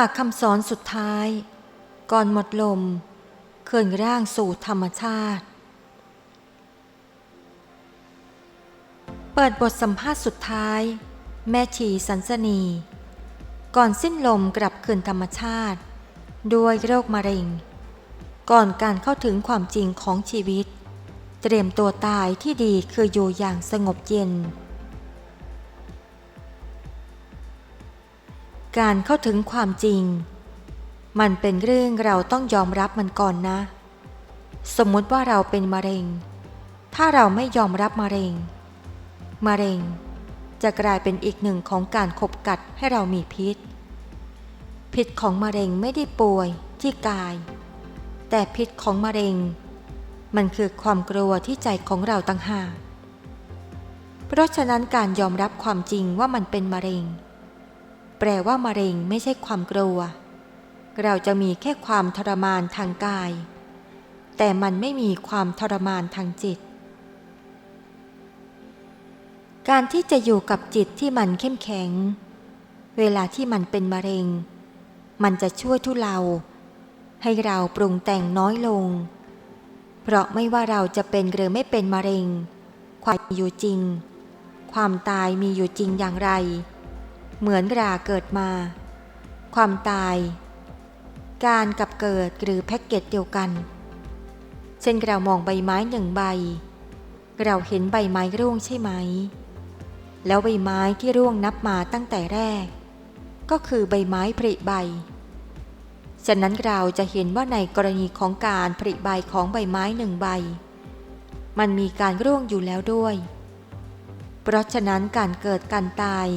ากคำสอนสุดท้าย ก่อนหมดลม เคลื่อนร่างสู่ธรรมชาติ เปิดบทสัมภาษณ์สุดท้าย แม่ชีสันสนี ก่อนสิ้นลมกลับคืนธรรมชาติ ด้วยโรคมะเร็ง ก่อนการเข้าถึงความจริงของชีวิต เตรียมตัวตายที่ดีคืออยู่อย่างสงบเย็น การเข้าถึงความจริง มันเป็นเรื่องเราต้องยอมรับมันก่อนนะ สมมติว่าเราเป็นมะเร็ง ถ้าเราไม่ยอมรับมะเร็ง มะเร็ง จะกลายเป็นอีกหนึ่งของการขบกัดให้เรามีพิษ พิษของมะเร็งไม่ได้ป่วยที่กาย แต่พิษของมะเร็ง มันคือความกลัวที่ใจของเราต่างหากเพราะฉะนั้นการยอมรับความจริงว่ามันเป็นมะเร็ง แปลว่ามะเร็งไม่ใช่ความกลัว เราจะมีแค่ความทรมานทางกาย แต่มันไม่มีความทรมานทางจิต การที่จะอยู่กับจิตที่มันเข้มแข็ง เวลาที่มันเป็นมะเร็ง มันจะช่วยทุเลาให้เราปรุงแต่งน้อยลง เพราะไม่ว่าเราจะเป็นหรือไม่เป็นมะเร็ง ความมีอยู่จริง ความตายมีอยู่จริงอย่างไร เหมือนราเกิดมา ความตาย การกับเกิดหรือแพ็กเกจเดียวกัน เช่นเรามองใบไม้หนึ่งใบ เราเห็นใบไม้ร่วงใช่ไหม แล้วใบไม้ที่ร่วงนับมาตั้งแต่แรก ก็คือใบไม้ผลิใบ ฉะนั้นเราจะเห็นว่าในกรณีของการผลิใบของใบไม้หนึ่งใบ มันมีการร่วงอยู่แล้วด้วย เพราะฉะนั้นการเกิดการตาย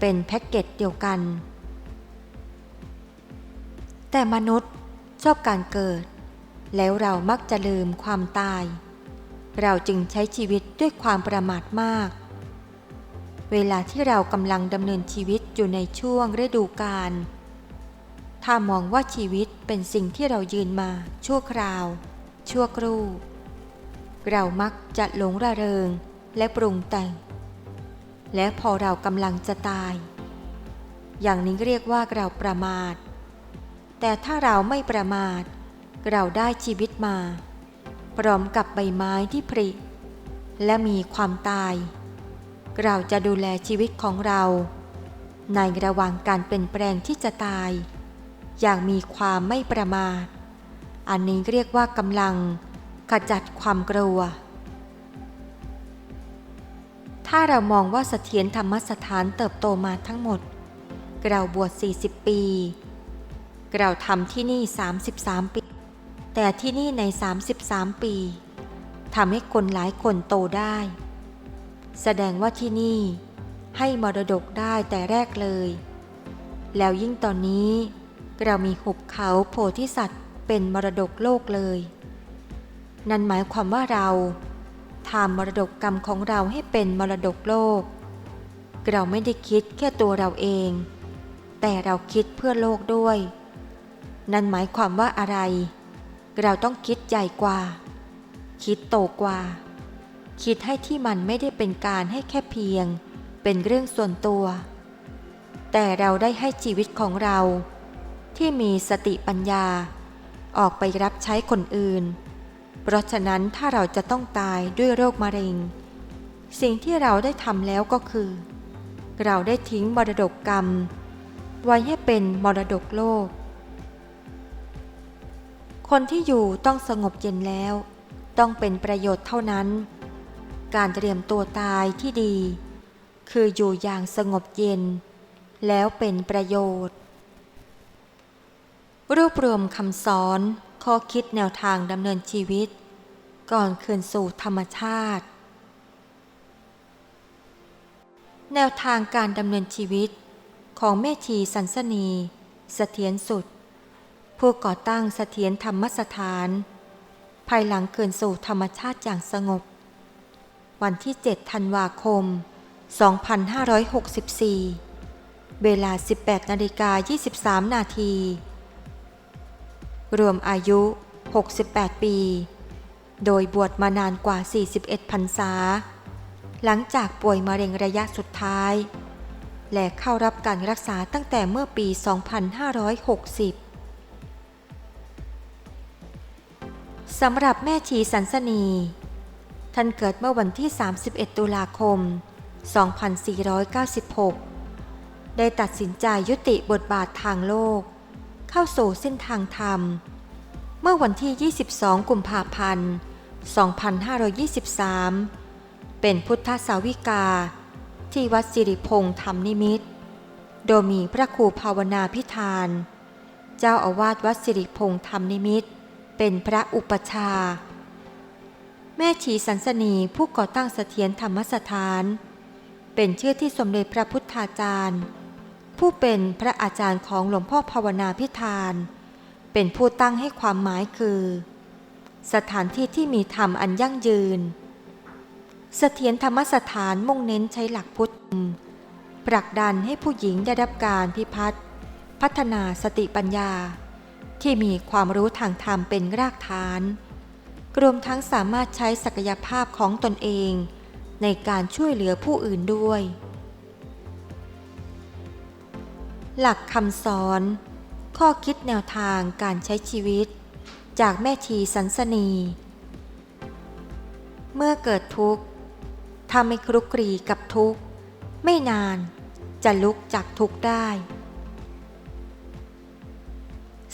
เป็นแพ็กเกจเดียวกัน แต่มนุษย์ชอบการเกิด แล้วเรามักจะลืมความตาย เราจึงใช้ชีวิตด้วยความประมาทมาก เวลาที่เรากำลังดำเนินชีวิตอยู่ในช่วงฤดูกาลถ้ามองว่าชีวิตเป็นสิ่งที่เรายืนมาชั่วคราว ชั่วครู่ เรามักจะหลงระเริงและปรุงแต่ง และพอเรากำลังจะตาย อย่างนี้เรียกว่าเราประมาท แต่ถ้าเราไม่ประมาท เราได้ชีวิตมา พร้อมกับใบไม้ที่ผลิ และมีความตาย เราจะดูแลชีวิตของเรา ในระหว่างการเปลี่ยนแปลงที่จะตาย อย่างมีความไม่ประมาท อันนี้เรียกว่ากำลังขจัดความกลัว ถ้าเรามองว่าเสถียรธรรมสถานเติบโตมาทั้งหมด เราบวช 40 ปี เราทำที่นี่ 33 ปี แต่ที่นี่ใน 33 ปีทำให้คนหลายคนโตได้ แสดงว่าที่นี่ให้มรดกได้แต่แรกเลย แล้วยิ่งตอนนี้เรามีหุบเขาโพธิสัตว์เป็นมรดกโลกเลย นั่นหมายความว่าเรา ทำมรดกกรรมของเราให้เป็นมรดกโลก เราไม่ได้คิดแค่ตัวเราเอง แต่เราคิดเพื่อโลกด้วย นั่นหมายความว่าอะไร เราต้องคิดใหญ่กว่า คิดโตกว่า คิดให้ที่มันไม่ได้เป็นการให้แค่เพียง เป็นเรื่องส่วนตัว แต่เราได้ให้ชีวิตของเรา ที่มีสติปัญญา ออกไปรับใช้คนอื่น เพราะฉะนั้นถ้าเราจะต้องตายด้วยโรคมะเร็ง สิ่งที่เราได้ทำแล้วก็คือ เราได้ทิ้งมรดกกรรม ไว้ให้เป็นมรดกโลก คนที่อยู่ต้องสงบเย็นแล้ว ต้องเป็นประโยชน์เท่านั้น การเตรียมตัวตายที่ดี คืออยู่อย่างสงบเย็น แล้วเป็นประโยชน์ รวบรวมคำสอน ข้อคิดแนวทางดำเนินชีวิต ก่อนคืนสู่ธรรมชาติ แนวทางการดำเนินชีวิต ของแม่ชีสันสนีเสถียรสุด ผู้ก่อตั้งเสถียรธรรมสถาน ภายหลังคืนสู่ธรรมชาติอย่างสงบ วันที่ 7 ธันวาคม 2564 เวลา 18นาฬิกา23 นาที รวมอายุ 68 ปี โดยบวชมานานกว่า 41พรรษา หลังจากป่วยมะเร็งระยะสุดท้าย และเข้ารับการรักษาตั้งแต่เมื่อปี 2560 สำหรับแม่ชีสันสนี ท่านเกิดเมื่อวันที่ 31 ตุลาคม 2496 ได้ตัดสินใจยุติบทบาททางโลก เข้าสู่เส้นทางธรรม เมื่อวันที่ 22 กุมภาพันธ์ 2523 เป็นพุทธสาวิกา ที่วัดสิริพงษ์ธรรมนิมิต โดยมีพระครูภาวนาพิธาน เจ้าอาวาสวัดสิริพงษ์ธรรมนิมิต เป็นพระอุปชา แม่ชีสันสนีผู้ก่อตั้งเสถียรธรรมสถาน เป็นชื่อที่สมเด็จพระพุทธาจารย์ ผู้เป็นพระอาจารย์ของหลวงพ่อภาวนาพิธาน เป็นผู้ตั้งให้ความหมายคือ สถานที่ที่มีธรรมอันยั่งยืน เสถียรธรรมสถานมุ่งเน้นใช้หลักพุทธผลักดันให้ผู้หญิงได้รับการพิพัฒน์พัฒนาสติปัญญา ที่มีความรู้ทางธรรมเป็นรากฐานรวมทั้งสามารถใช้ศักยภาพของตนเอง ในการช่วยเหลือผู้อื่นด้วย หลักคำสอน ข้อคิดแนวทางการใช้ชีวิต จากแม่ชีสันสนี เมื่อเกิดทุกข์ถ้าไม่คลุกคลีกับทุกข์ ไม่นานจะลุกจากทุกข์ได้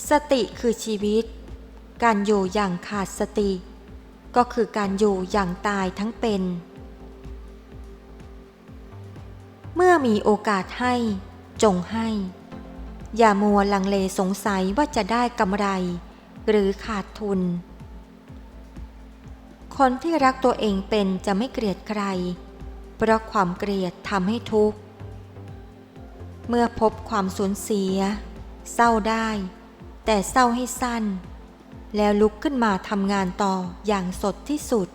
สติคือชีวิต การอยู่อย่างขาดสติ ก็คือการอยู่อย่างตายทั้งเป็น เมื่อมีโอกาสให้ จงให้ อย่ามัวลังเลสงสัยว่าจะได้กำไร หรือขาดทุน คนที่รักตัวเองเป็นจะไม่เกลียดใคร เพราะความเกลียดทำให้ทุกข์ เมื่อพบความสูญเสีย เศร้าได้ แต่เศร้าให้สั้น แล้วลุกขึ้นมาทำงานต่ออย่างสดที่สุด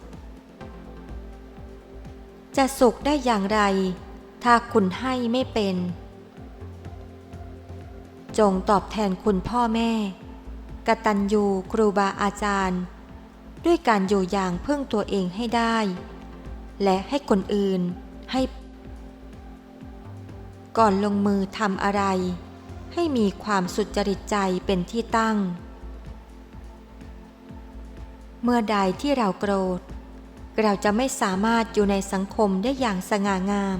จะสุขได้อย่างไรถ้าคุณให้ไม่เป็น จงตอบแทนคุณพ่อแม่ กตัญญูครูบาอาจารย์ ด้วยการอยู่อย่างพึ่งตัวเองให้ได้ และให้คนอื่นให้ ก่อนลงมือทำอะไร ให้มีความสุจริตใจเป็นที่ตั้ง เมื่อใดที่เราโกรธ เราจะไม่สามารถอยู่ในสังคมได้อย่างสง่างาม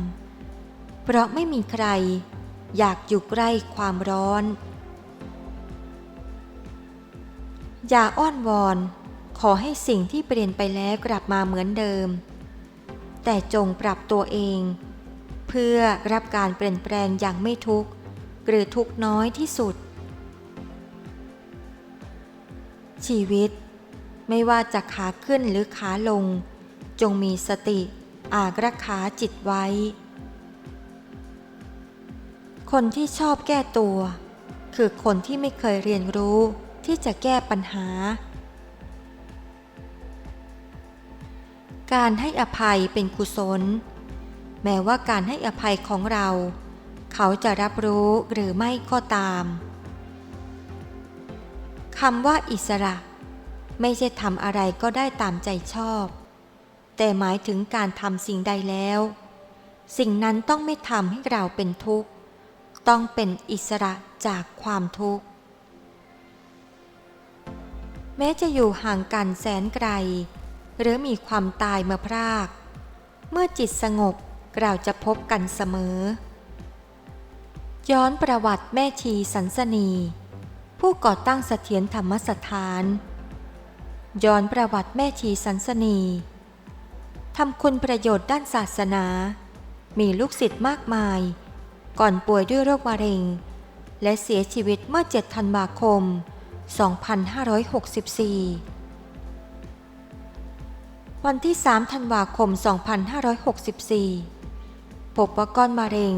เพราะไม่มีใคร อยากอยู่ใกล้ความร้อน อย่าอ้อนวอน ขอให้สิ่งที่เปลี่ยนไปแล้วกลับมาเหมือนเดิม แต่จงปรับตัวเอง เพื่อรับการเปลี่ยนแปลงอย่างไม่ทุกข์หรือทุกข์น้อยที่สุด ชีวิต ไม่ว่าจะขาขึ้นหรือขาลง จงมีสติอากรักขาจิตไว้ คนที่ชอบแก้ตัว คือคนที่ไม่เคยเรียนรู้ที่จะแก้ปัญหา การให้อภัยเป็นกุศล แม้ว่าการให้อภัยของเรา เขาจะรับรู้หรือไม่ก็ตามคำว่าอิสระ ไม่ใช่ทำอะไรก็ได้ตามใจชอบ แต่หมายถึงการทำสิ่งใดแล้ว สิ่งนั้นต้องไม่ทำให้เราเป็นทุกข์ ต้องเป็นอิสระจากความทุกข์ แม้จะอยู่ห่างกันแสนไกล หรือมีความตายมาพราก เมื่อจิตสงบเราจะพบกันเสมอ ย้อนประวัติแม่ชีสันสนี ผู้ก่อตั้งเสถียรธรรมสถาน ย้อนประวัติแม่ชีสันสนีทำคุณประโยชน์ด้านศาสนา มีลูกศิษย์มากมาย ก่อนป่วยด้วยโรคมะเร็ง และเสียชีวิตเมื่อ 7 ธันวาคม 2564 วันที่ 3 ธันวาคม 2564 พบว่าก้อนมะเร็ง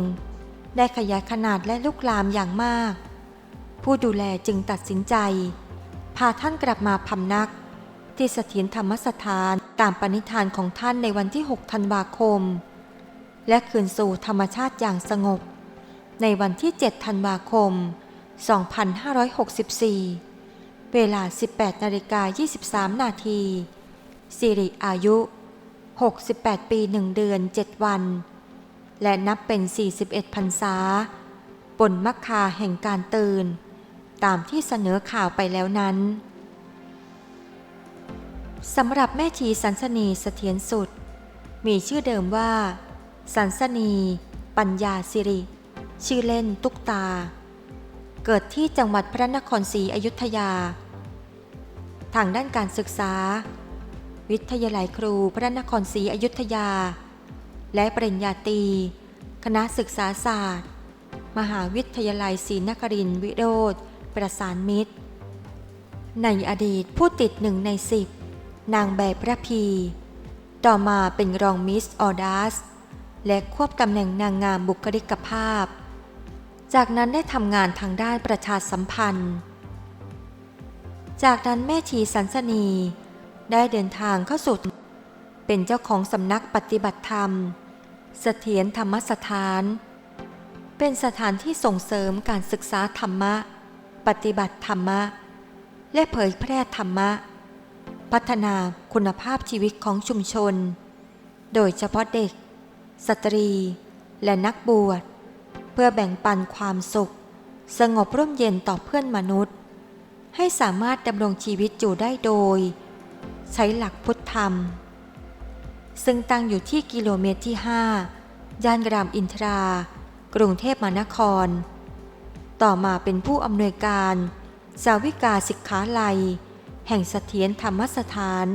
ได้ขยายขนาดและลุกลามอย่างมาก ผู้ดูแลจึงตัดสินใจ พาท่านกลับมาพำนัก ที่เสถียรธรรมสถานตามปณิธานของท่านในวันที่ 6 ธันวาคมและคืนสู่ธรรมชาติอย่างสงบ ในวันที่ 7 ธันวาคม 2564 เวลา 18นาฬิกา23 นาทีสิริอายุ 68 ปี 1 เดือน 7 วัน และนับเป็น 41พรรษา บนมักคาแห่งการตื่น ตามที่เสนอข่าวไปแล้วนั้นสำหรับแม่ชีสันสนีเสถียรสุด มีชื่อเดิมว่า สันสนี ปัญญาสิริ ชื่อเล่นตุกตา เกิดที่จังหวัดพระนครศรีอยุธยา ทางด้านการศึกษา วิทยาลัยครูพระนครศรีอยุธยา และปริญญาตรีคณะศึกษาศาสตร์ มหาวิทยาลัยศรีนครินทร์วิโรธประสานมิตร ในอดีตผู้ติดหนึ่งในสิบนางแบบพระพี ต่อมาเป็นรองมิสออดัสและควบตำแหน่งนางงามบุคลิกภาพ จากนั้นได้ทำงานทางด้านประชาสัมพันธ์ จากนั้นแม่ชีสันสนี ได้เดินทางเข้าสู่เป็นเจ้าของสำนักปฏิบัติธรรม เสถียรธรรมสถาน เป็นสถานที่ส่งเสริมการศึกษาธรรมะ ปฏิบัติธรรมะ และเผยแพร่ธรรมะ พัฒนาคุณภาพชีวิตของชุมชน โดยเฉพาะเด็ก สตรี และนักบวช เพื่อแบ่งปันความสุข สงบร่มเย็นต่อเพื่อนมนุษย์ ให้สามารถดำรงชีวิตอยู่ได้โดย ใช้หลักพุทธธรรม ซึ่งตั้งอยู่ที่กิโลเมตรที่ 5 ย่านรามอินทรา กรุงเทพมหานคร ต่อมาเป็นผู้อำนวยการสาวิกาศิกขาลัย แห่งเสถียรธรรมสถาน